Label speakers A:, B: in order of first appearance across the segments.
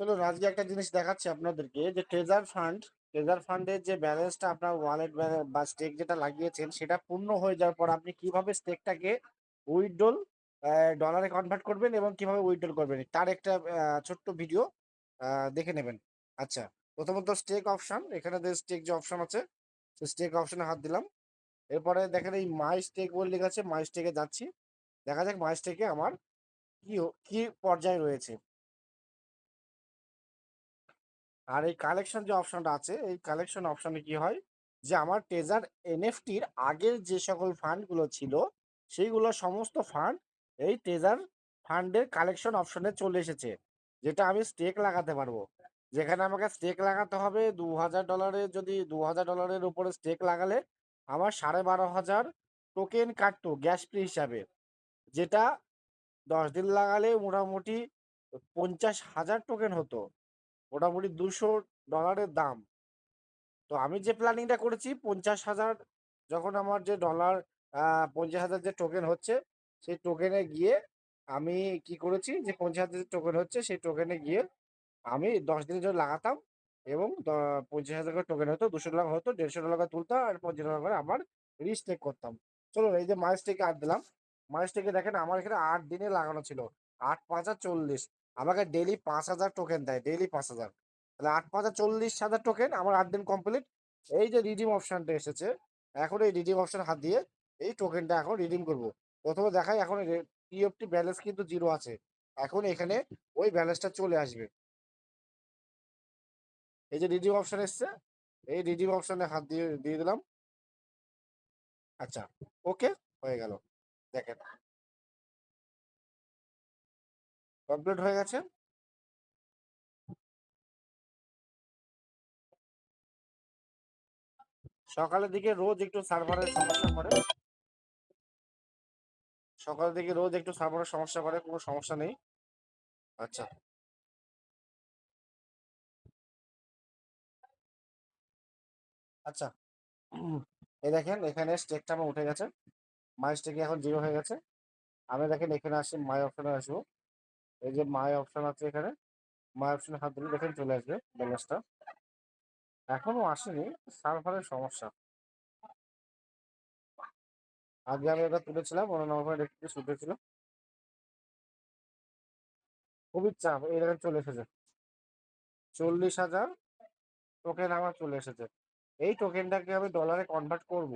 A: চলুন আজকে একটা জিনিস দেখাচ্ছি আপনাদেরকে, যে ট্রেজার ফান্ড ট্রেজার ফান্ডের যে ব্যালেন্সটা আপনার ওয়ালেট বা স্টেক যেটা লাগিয়েছেন, সেটা পূর্ণ হয়ে যাওয়ার পর আপনি কীভাবে স্টেকটাকে উইথড্রল ডলারে কনভার্ট করবেন এবং কীভাবে উইথড্রল করবেন? তার একটা ছোট্ট ভিডিও দেখে নেবেন। আচ্ছা প্রথমত স্টেক অপশন এখানে স্টেক যে অপশন আছে স্টেক অপশনে হাত দিলাম। এরপরে দেখেন এই মাই স্টেক বলে লেখা আছে মাই স্টেকে যাচ্ছি। দেখা যাক মাই স্টেকে আমার কি কি পর্যায়ে রয়েছে। আর এই কালেকশন যে অপশনটা আছে, এই কালেকশন অপশনে কি হয়? যে আমার ট্রেজার এনএফটির আগের যে সকল ফান্ডগুলো ছিল, সেইগুলো সমস্ত ফান্ড এই ট্রেজার ফান্ডের কালেকশন অপশনে চলে এসেছে, যেটা আমি স্টেক লাগাতে পারব। যেখানে আমাকে স্টেক লাগাতে হবে দু হাজার ডলারের যদি দু হাজার ডলারের উপরে স্টেক লাগালে আমার সাড়ে বারো হাজার টোকেন কাটতো গ্যাস ফ্রি হিসাবে। যেটা দশ দিন লাগালে মোটামুটি পঞ্চাশ হাজার টোকেন হতো। মোটামুটি দুশো ডলারের দাম। তো আমি যে প্ল্যানিংটা করেছি, পঞ্চাশ হাজার যখন আমার যে ডলার পঞ্চাশ হাজার যে টোকেন হচ্ছে, সেই টোকেনে গিয়ে আমি কি করেছি যে পঞ্চাশ হাজার যে টোকেন হচ্ছে, সেই টোকেনে গিয়ে আমি দশ দিনের জন্য লাগাতাম এবং পঞ্চাশ হাজার করে টোকেন হতো, দুশো ডলার হতো, দেড়শো ডলার করে তুলতাম আর পঞ্চাশ ডলার করে আমার রিস্টেক করতাম। চলো এই যে মাইস আট দিলাম। মাইস দেখেন, আমার এখানে আট দিনে লাগানো ছিল, আট, পাঁচ আর চল্লিশ। আমাকে ডেলি পাঁচ হাজার টোকেন দেয় ডেলি পাঁচ হাজার। তাহলে আট পাঁচ আর চল্লিশ হাজার টোকেন আমার আট দিন কমপ্লিট এই যে রিডিম অপশনটা এসেছে, এখন এই রিডিম অপশন হাত দিয়ে এই টোকেনটা এখন রিডিম করব। প্রথমে দেখাই এখন টিএফটি ব্যালেন্স কিন্তু জিরো আছে। এখন এখানে ওই ব্যালেন্সটা চলে আসবে। এই যে রিডিম অপশন এসছে, এই রিডিম অপশানে হাত দিয়ে দিয়ে দিলাম। আচ্ছা ওকে হয়ে গেল। দেখেন। কমপ্লিট হয়ে গেছে? সকালের দিকে রোজ একটু সার্ভারের সমস্যা করে সকালের দিকে রোজ একটু সার্ভারের সমস্যা করে কোনো সমস্যা নেই। আচ্ছা। আচ্ছা। এই দেখেন, এখানে স্টেকটা আমার উঠে গেছে। মাই স্টেকে এখন জিরো হয়ে গেছে। আমি দেখেন এখানে আসি মাই অপশনে আসব। এই যে মাই অপশন আছে এখানে মাই অপশনে হাত দিলে দেখেন চলে আসবে ব্যালেন্সটা এখনও আসেনি সার্ভারের সমস্যা। আগে আমি এটা তুলেছিলাম, অন্য নম্বর একটু শুধেছিল খুবই চাপ, এই দেখেন চলে এসেছে। চল্লিশ হাজার টোকেন আমার চলে এসেছে। এই টোকেনটাকে আমি ডলারে কনভার্ট করব।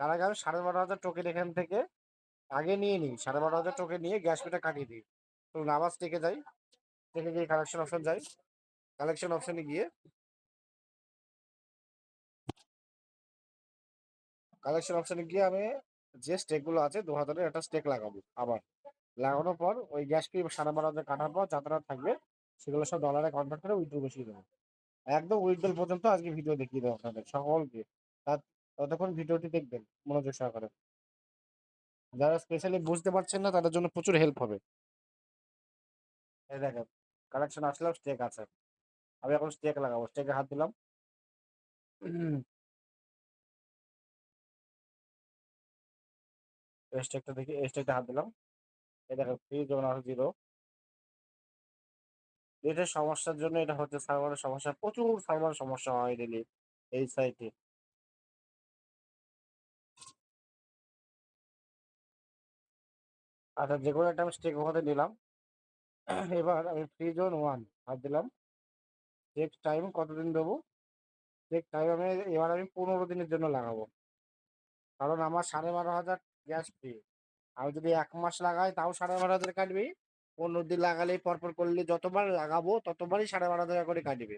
A: তার আগে আমি সাড়ে বারো হাজার টোকেন এখান থেকে আগে নিয়ে নিই, সাড়ে বারো হাজার টোকেন নিয়ে গ্যাস পেটা কাটিয়ে দিই। তো নামাজ থেকে যাই। থেকে গিয়ে কালেকশন অপশন যাই। কালেকশন অপশনে গিয়ে কালেকশন অপশনে গিয়ে আমি যে স্টেকগুলো আছে দু হাজারের একটা স্টেক লাগাবো আবার। লাগানোর পর ওই গ্যাস সাড়ে বারো হাজার কাটার পর যাতারা থাকবে সেগুলো সব ডলারে কনভার্ট করে উইথড্র বসিয়ে দেবো। একদম উইথড্রল পর্যন্ত আজকে ভিডিও দেখিয়ে দেবো আপনাদের সকলকে। তার- ততক্ষণ ভিডিওটি দেখবেন মনোযোগ সহকারে। যারা স্পেশালি বুঝতে পারছেন না তাদের জন্য প্রচুর হেল্প হবে। এই দেখেন কালেকশন আসলেও স্টেক আছে। আমি এখন স্টেক লাগাবো স্টেকে হাত দিলাম। স্টেকটা দেখি স্টেকটা হাত দিলাম। এই দেখেন আছে জিরো এটার সমস্যার জন্য এটা হচ্ছে সার্ভারের সমস্যা। প্রচুর সার্ভার সমস্যা হয় ডেলি এই সাইটে আচ্ছা যে কোনো একটা আমি স্টেক ওখানে নিলাম। এবার আমি ফ্রি জোন ওয়ান হাত দিলাম। চেক টাইম কতদিন দেবো? চেক টাইম আমি, এবার আমি পনেরো দিনের জন্য লাগাবো। কারণ আমার সাড়ে বারো হাজার গ্যাস ফ্রি আমি যদি এক মাস লাগাই, তাও সাড়ে বারো হাজার কাটবে। পনেরো দিন লাগালেই পরপর করলে যতবার লাগাবো, ততবারই সাড়ে বারো হাজার করে কাটবে।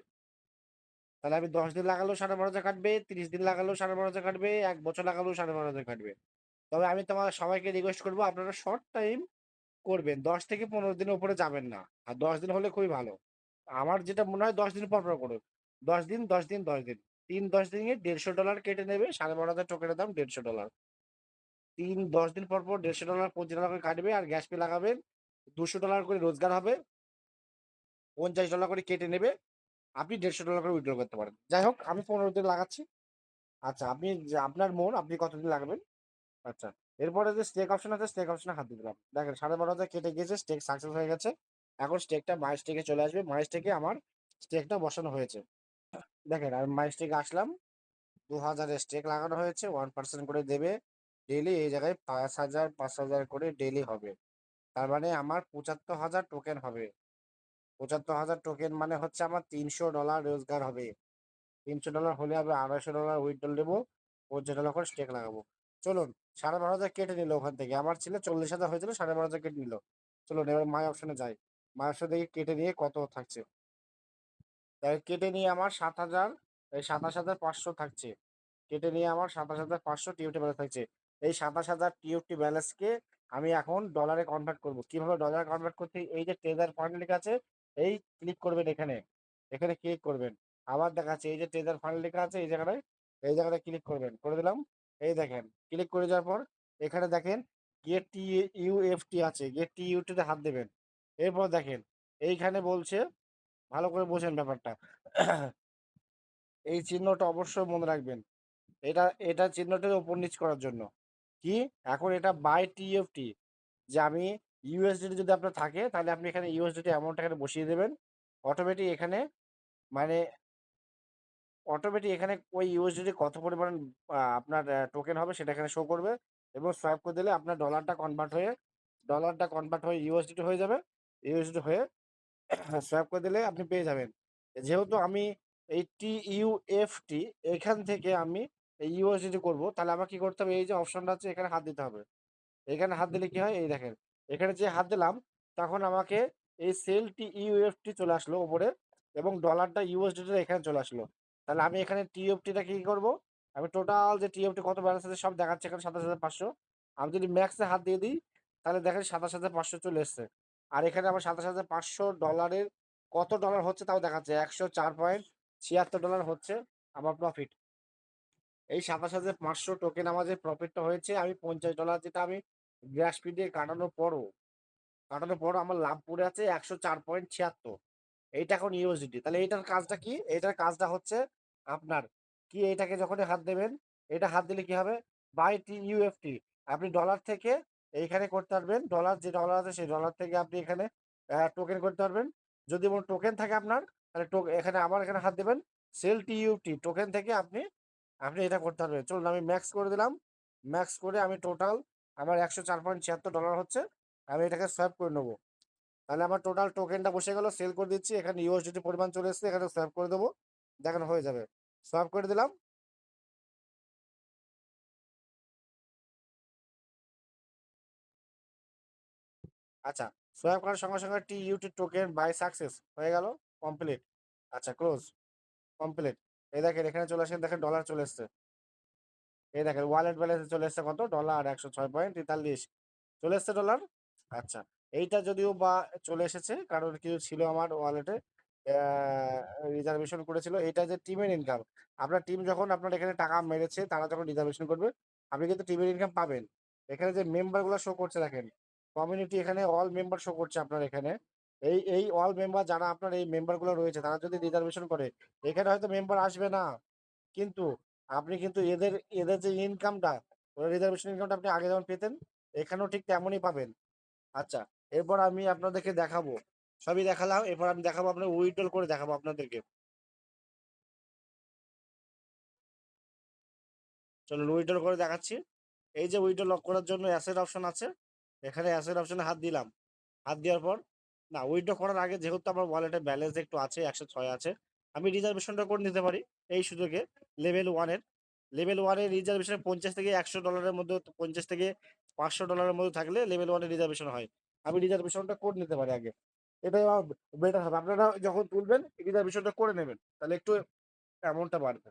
A: তাহলে আমি দশ দিন লাগালেও সাড়ে বারো হাজার কাটবে, তিরিশ দিন লাগালেও সাড়ে বারো হাজার কাটবে, এক বছর লাগালেও সাড়ে বারো হাজার কাটবে। তবে আমি তোমার সবাইকে রিকোয়েস্ট করব, আপনারা শর্ট টাইম করবেন। দশ থেকে পনেরো দিনের উপরে যাবেন না। আর দশ দিন হলে খুবই ভালো। আমার যেটা মনে হয় দশ দিন পর পর করুন। দশ দিন দশ দিন দশ দিন। তিন, দশ দিনে দেড়শো ডলার কেটে নেবে, সাড়ে বারো হাজার টোকেনের দাম দেড়শো ডলার। তিন, দশ দিন পর পর দেড়শো ডলার পঁচিশ ডলার করে কাটবে আর গ্যাস পে লাগাবেন, দুশো ডলার করে রোজগার হবে, পঞ্চাশ ডলার করে কেটে নেবে, আপনি দেড়শো ডলার করে উইথড্র করতে পারেন। যাই হোক, আমি পনেরো দিন লাগাচ্ছি। আচ্ছা আপনি আপনার মন, আপনি কতদিন লাগাবেন? আচ্ছা। এরপরে যে স্টেক অপশন আছে স্টেক অপশনে হাত দিলাম। দেখেন, সাড়ে বারো হাজার কেটে গিয়েছে স্টেক সাকসেস হয়ে গেছে। এখন স্টেকটা মাই স্টেকে চলে আসবে। মাই স্টেকে আমার স্টেকটা বসানো হয়েছে। দেখেন, আমি মাই স্টেকে আসলাম। দু হাজারের স্টেক লাগানো হয়েছে ওয়ান পার্সেন্ট করে দেবে। ডেলি এই জায়গায় পাঁচ হাজার পাঁচ হাজার করে ডেলি হবে। তার মানে আমার পঁচাত্তর হাজার টোকেন হবে। পঁচাত্তর হাজার টোকেন মানে হচ্ছে আমার তিনশো ডলার রোজগার হবে। তিনশো ডলার হলে আমি আড়াইশো ডলার উইথড্রল দেবো। পঞ্চাশ ডলার করে স্টেক লাগাবো। চলুন, সাড়ে বারো হাজার কেটে নিল ওখান থেকে। আমার ছিল চল্লিশ হাজার হয়েছিল, সাড়ে বারো হাজার কেটে নিল। চলুন, এবার মাই অপশনে যাই। মাই অপশন থেকে কেটে নিয়ে কত থাকছে? কেটে নিয়ে আমার সাত হাজার সাতাশ হাজার পাঁচশো থাকছে। কেটে নিয়ে আমার সাতাশ হাজার পাঁচশো টিউটি ব্যালেন্স থাকছে। এই সাতাশ হাজার টিউটি ব্যালেন্সকে আমি এখন ডলারে কনভার্ট করব। কীভাবে ডলারে কনভার্ট করতে এই যে ট্রেজার ফান্ড লেখা আছে, এই ক্লিক করবেন এখানে। এখানে ক্লিক করবেন। আবার দেখাচ্ছে, এই যে ট্রেজার ফান্ড লেখা আছে, এই জায়গাটায় এই জায়গাটায় ক্লিক করবেন। করে দিলাম। এই দেখেন ক্লিক করে যাওয়ার পর এখানে দেখেন গেট টি ইউএফটি আছে গেট টি ইউটিতে হাত দেবেন। এরপর দেখেন, এইখানে বলছে, ভালো করে বোঝেন ব্যাপারটা। এই চিহ্নটা অবশ্যই মনে রাখবেন। এটা এটা চিহ্নটাকে উপর নিচ করার জন্য। কি? এখন এটা বাই টিএফটি যে আমি ইউএসডিটি যদি আপনার থাকে, তাহলে আপনি এখানে ইউএসডিটি অ্যামাউন্ট এখানে বসিয়ে দেবেন। অটোমেটিক এখানে মানে অটোমেটিক এখানে ওই ইউএসডিটি কত পরিমাণ আপনার টোকেন হবে সেটা এখানে শো করবে এবং সোয়াইপ করে দিলে আপনার ডলারটা কনভার্ট হয়ে ডলারটা কনভার্ট হয়ে ইউএসডিটি হয়ে যাবে। ইউএসডিটি হয়ে সোয়াইপ করে দিলে আপনি পেয়ে যাবেন। যেহেতু আমি এই টি ইউএফটি এখান থেকে আমি এই ইউএসডিটি করব তাহলে আমার কি করতে হবে? এই যে অপশনটা আছে এখানে হাত দিতে হবে। এখানে হাত দিলে কি হয়? এই দেখেন এখানে যে হাত দিলাম তখন আমাকে এই সেল টি ইউএফটি চলে আসলো ওপরে এবং ডলারটা ইউএসডিটা এখানে চলে আসলো। তাহলে আমি এখানে টিএফটিটা কি করব? আমি টোটাল যে টিএফটি কত ব্যালেন্স আছে সব দেখাচ্ছে এখানে সাতাশ হাজার পাঁচশো। আমি যদি ম্যাক্সে হাত দিয়ে দিই, তাহলে দেখেন সাতাশ হাজার পাঁচশো চলে এসছে। আর এখানে আমার সাতাশ হাজার পাঁচশো ডলারের কত ডলার হচ্ছে তাও দেখাচ্ছে। একশো চার পয়েন্ট ছিয়াত্তর ডলার হচ্ছে আমার প্রফিট এই সাতাশ হাজার পাঁচশো টোকেন আমার যে প্রফিটটা হয়েছে, আমি পঞ্চাশ ডলার যেটা আমি গ্যাস ফি দিয়ে কাটানোর পরও কাটানোর পরও আমার লাভ পড়ে আছে একশো চার পয়েন্ট ছিয়াত্তর। এইটা এখন ইউএসডিটি তাহলে এইটার কাজটা কি? এইটার কাজটা হচ্ছে আপনার কি এইটাকে যখন হাত দেবেন এটা হাত দিলে কি হবে? বাই টি ইউএফটি আপনি ডলার থেকে এইখানে করতে পারবেন ডলার যে ডলার আছে সেই ডলার থেকে আপনি এখানে টোকেন করতে পারবেন। যদি কোনো টোকেন থাকে আপনার, তাহলে এখানে আবার এখানে হাত দেবেন সেল টি ইউটি টোকেন থেকে আপনি আপনি এটা করতে পারবেন। চলুন আমি ম্যাক্স করে দিলাম। ম্যাক্স করে আমি টোটাল আমার একশো চার পয়েন্ট ছিয়াত্তর ডলার হচ্ছে, আমি এটাকে সোয়াপ করে নেব। তাহলে আমার টোটাল টোকেনটা বসে গেল সেল করে দিচ্ছি, এখানে ইউএসডিটি পরিমাণ চলে এসেছে, এখানে সোয়াপ করে দেবো। দেখেন হয়ে যাবে। সোয়াপ করে দিলাম। আচ্ছা সোয়াপ করার সঙ্গে সঙ্গে T UT token buy success হয়ে গেল কমপ্লিট আচ্ছা ক্লোজ কমপ্লিট এই দেখেন, এখানে চলে আসেন, দেখেন ডলার চলে এসছে। এই দেখেন ওয়ালেট ব্যালেন্সে চলে এসছে কত? ডলার একশো ছয় পয়েন্ট তেতাল্লিশ। চলে এসছে ডলার আচ্ছা। এইটা যদিও বা চলে এসেছে, কারণ কিছু ছিল আমার ওয়ালেটে রিজার্ভেশন করেছিল। এটা যে টিমের ইনকাম আপনার টিম যখন আপনার এখানে টাকা মেরেছে, তারা যখন রিজার্ভেশন করবে, আপনি কিন্তু টিমের ইনকাম পাবেন। এখানে যে মেম্বারগুলো শো করছে দেখেন কমিউনিটি এখানে অল মেম্বার শো করছে আপনার এখানে। এই এই অল মেম্বার যারা আপনার এই মেম্বারগুলো রয়েছে, তারা যদি রিজার্ভেশন করে, এখানে হয়তো মেম্বার আসবে না। কিন্তু আপনি কিন্তু এদের এদের যে ইনকামটা রিজার্ভেশন ইনকামটা আপনি আগে যেমন পেতেন, এখানেও ঠিক তেমনই পাবেন। আচ্ছা এরপর আমি আপনাদেরকে দেখাবো। সবই দেখালাম, এরপর আমি দেখাবো, আপনার উইড্রল করে দেখাবো আপনাদেরকে। চলুন উইড্রল করে দেখাচ্ছি। এই যে উইড্রল লক করার জন্য অ্যাসেট অপশন আছে, এখানে অ্যাসেট অপশনে হাত দিলাম। হাত দেওয়ার পর, না উইড্রো করার আগে যেহেতু আমার ওয়ালেটে ব্যালেন্স একটু আছে, একশো ছয় আছে, আমি রিজার্ভেশনটা করে নিতে পারি এই সুযোগে লেভেল ওয়ানের লেভেল ওয়ানের রিজার্ভেশন পঞ্চাশ থেকে একশো ডলারের মধ্যে, পঞ্চাশ থেকে পাঁচশো ডলারের মধ্যে থাকলে লেভেল ওয়ানের রিজার্ভেশন হয়। আমি রিজার্ভেশনটা করে নিতে পারি আগে। এটাই আমার বেটার হবে। আপনারা যখন তুলবেন রিজার্ভেশনটা করে নেবেন। তাহলে একটু অ্যামাউন্টটা বাড়বে।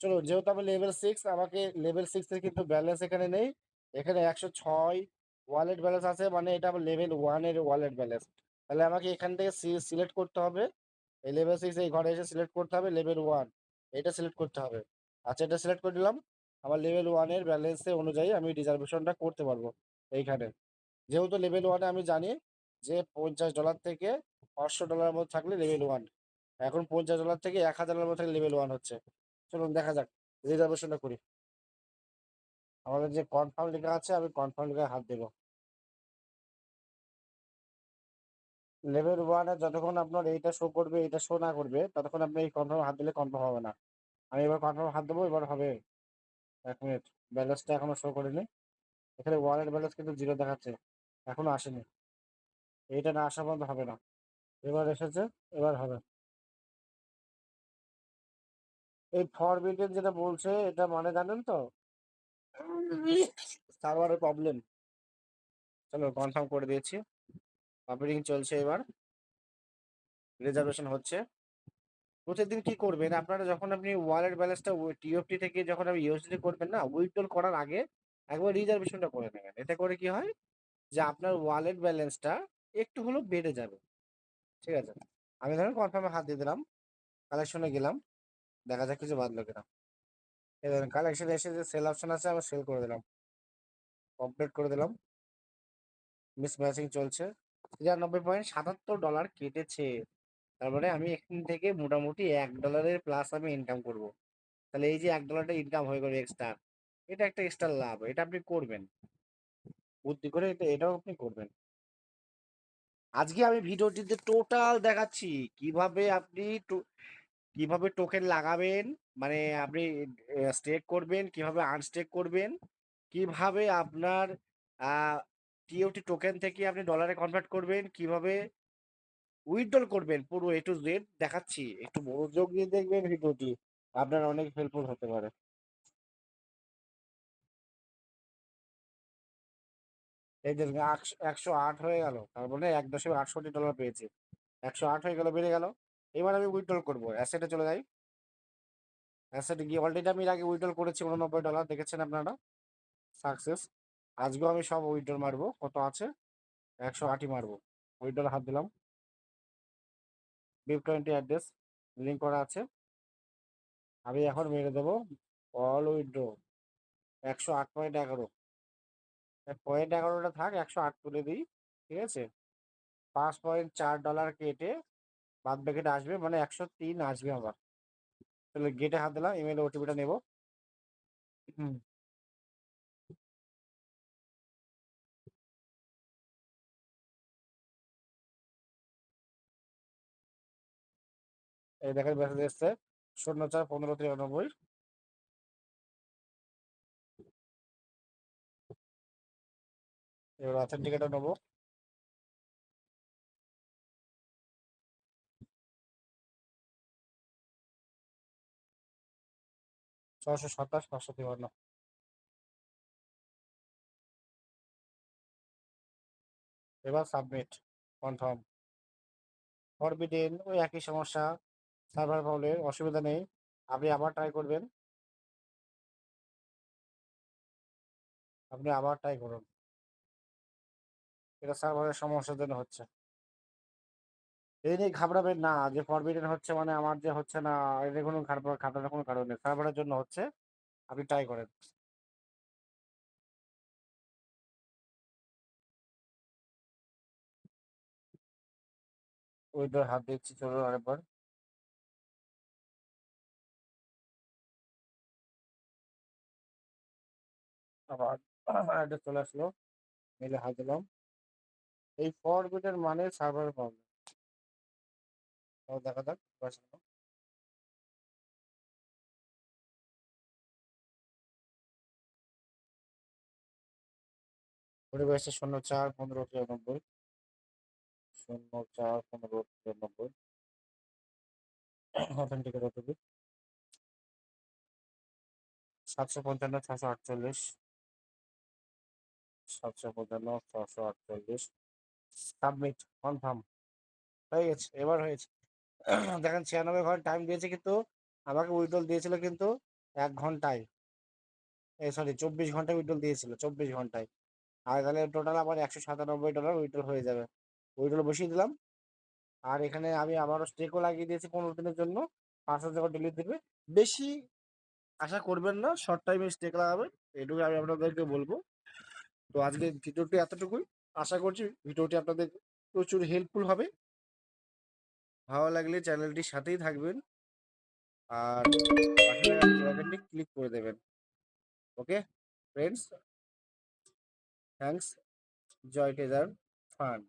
A: চলো যেহেতু আমি লেভেল সিক্স আমাকে লেভেল সিক্সের কিন্তু ব্যালেন্স এখানে নেই। এখানে একশো ছয় ওয়ালেট ব্যালেন্স আছে মানে এটা আমার লেভেল ওয়ানের ওয়ালেট ব্যালেন্স তাহলে আমাকে এখান থেকে সিলেক্ট করতে হবে। এই লেভেল সিক্স এই ঘরে এসে সিলেক্ট করতে হবে লেভেল ওয়ান এটা সিলেক্ট করতে হবে। আচ্ছা এটা সিলেক্ট করে দিলাম। আমার লেভেল ওয়ানের ব্যালেন্সে অনুযায়ী আমি রিজার্ভেশনটা করতে পারব। এইখানে। যেহেতু লেভেল ওয়ানে আমি জানি যে পঞ্চাশ ডলার থেকে পাঁচশো ডলারের মধ্যে থাকলে লেভেল ওয়ান এখন পঞ্চাশ ডলার থেকে এক হাজার ডলার মধ্যে লেভেল ওয়ান হচ্ছে। চলুন দেখা যাক রিজার্ভেশনটা করি। আমাদের যে কনফার্ম লেখা আছে, আমি কনফার্ম লেখা হাত দেবো। লেভেল ওয়ানে যতক্ষণ আপনার এইটা শো করবে এটা শো না করবে, ততক্ষণ আপনি এই কনফার্ম হাত দিলে কনফার্ম হবে না। আমি এবার কনফার্ম হাত দেবো, এবার হবে এক মিনিট ব্যালেন্সটা এখনও শো করিনি। এখানে ওয়ালেট ব্যালেন্স কিন্তু জিরো দেখাচ্ছে। এখনও আসেনি। এইটা না আসা পর্যন্ত হবে না। এবার এসেছে, এবার হবে। এই ফরবিডেন যেটা বলছে, এটা মানে জানেন তো? সার্ভারের প্রবলেম চলো কনফার্ম করে দিয়েছি। অপারেটিং চলছে এবার। রিজার্ভেশন হচ্ছে। প্রতিদিন কি করবেন? আপনারা যখন আপনি ওয়ালেট ব্যালেন্সটা টিওএফটি থেকে যখন আপনি ইউএসডি করবেন না উইথড্রল করার আগে একবার রিজার্ভেশনটা করে নেবেন। এতে করে কি হয়? যে আপনার ওয়ালেট ব্যালেন্সটা একটু হলেও বেড়ে যাবে। ঠিক আছে? আমি ধরেন কনফার্মে হাত দিয়ে দিলাম। কালেকশনে গেলাম। দেখা যাক কিছু বাদলো কিনা। এই ধরেন কালেকশনে এসে যে সেল অপশন আছে আমি সেল করে দিলাম। কমপ্লিট করে দিলাম। মিস ম্যাচিং চলছে। তিরানব্বই পয়েন্ট সাতাত্তর ডলার কেটেছে। তার মানে আমি এখান থেকে মোটামুটি এক ডলারের প্লাস আমি ইনকাম করব। তাহলে এই যে এক ডলারটা ইনকাম হয়ে গেল এক্সট্রা এটা একটা এক্সট্রা লাভ, এটা আপনি করবেন। বুদ্ধি করে এটা, এটাও আপনি করবেন। আজকে আমি ভিডিওটিতে টোটাল দেখাচ্ছি কীভাবে আপনি কীভাবে টোকেন লাগাবেন মানে আপনি স্টেক করবেন, কীভাবে আনস্টেক করবেন, কীভাবে আপনার টিওটি টোকেন থেকে আপনি ডলারে কনভার্ট করবেন, কীভাবে উইথড্রল করবেন, পুরো এ টু জেড দেখাচ্ছি। একটু মনোযোগ দিয়ে দেখবেন ভিডিওটি। আপনার অনেক হেল্পফুল হতে পারে। এই যে একশো আট হয়ে গেল। তার মানে এক দশমিক আটষট্টি ডলার পেয়েছি। একশো আট হয়ে গেল, বেড়ে গেল। এবার আমি উইথড্রল করব। অ্যাসেটে চলে যাই। অ্যাসেটে গিয়ে অলরেডি আমি এর আগে উইথড্রল করেছি, উননব্বই ডলার দেখেছেন আপনারা? সাকসেস আজকেও আমি সব উইথড্রল মারবো। কত আছে? একশো আটই মারবো। উইথড্রল হাত দিলাম। বিপ টোয়েন্টি অ্যাড্রেস লিঙ্ক করা আছে। আমি এখন মেরে দেবো। অল উইথড্রো একশো আট পয়েন্ট এগারো। পয়েন্ট এগারোটা থাক, একশো আট তুলে দিই, ঠিক আছে? পাঁচ পয়েন্ট চার ডলার কেটে বাদ বাকিটা আসবে মানে একশো তিন আসবে আমার তাহলে গেটে হাত দিলাম ইমেল ওটিপিটা নেব। হুম। এই দেখেন মেসেজ এসছে, শূন্য চার পনেরো তিরানব্বই। এবার অথেন্টিকেটর নেব। ছশো সাতাশ, পাঁচশো তিপ্পান্ন এবার সাবমিট কনফার্ম ফরবিডেন ওই একই সমস্যা সার্ভার প্রবলেম অসুবিধা নেই, আপনি আবার ট্রাই করবেন। আপনি আবার ট্রাই করুন। এটা সার্ভারের সমস্যার জন্য হচ্ছে। এই নিয়ে ঘাবড়াবেন না, যে ফরবিডেন হচ্ছে মানে আমার যে হচ্ছে না এটা কোনো ঘাবড়ানোর কোনো কারণ নেই। সার্ভারের জন্য হচ্ছে, আপনি ট্রাই করেন। ওইটার হাত দিচ্ছি, চলুন আরেকবার। আবার চলে আসলো। মিলে হাত দিলাম। এই ফর ফরবিটের মানে সার্ভার প্রবলেম দেখা যাক পরিবেশে শূন্য চার পনেরো তিরানব্বই শূন্য চার পনেরো তিরানব্বই অথেন্টিকেট সাতশো পঞ্চান্ন ছশো আটচল্লিশ। সাতশো পঞ্চান্ন ছশো আটচল্লিশ। সাবমিট কনফার্ম হয়ে গেছে, এবার হয়েছে। দেখেন ছিয়ানব্বই ঘণ্টা টাইম দিয়েছে কিন্তু, আমাকে উইড্রল দিয়েছিল কিন্তু এক ঘন্টায়। এই সরি চব্বিশ ঘন্টায় উইড্রল দিয়েছিল, চব্বিশ ঘন্টায়। আর তাহলে টোটাল আমার একশো সাতানব্বই ডলার উইড্রল হয়ে যাবে। উইড্রল বসিয়ে দিলাম। আর এখানে আমি আবারও স্টেকও লাগিয়ে দিয়েছি পনেরো দিনের জন্য। পাঁচ হাজার টাকা ডেলিভারি দেবে। বেশি আশা করবেন না শর্ট টাইমে স্টেক লাগাবেন। এটুকু আমি আপনাদেরকে বলব। তো আজকে ভিডিওটি এতটুকুই। আশা করছি ভিডিওটি আপনাদের প্রচুর হেল্পফুল হবে। ভালো লাগলে চ্যানেলটির সাথেই থাকবেন। আর ক্লিক করে দেবেন। ওকে ফ্রেন্ডস থ্যাংকস জয় টেজার ফান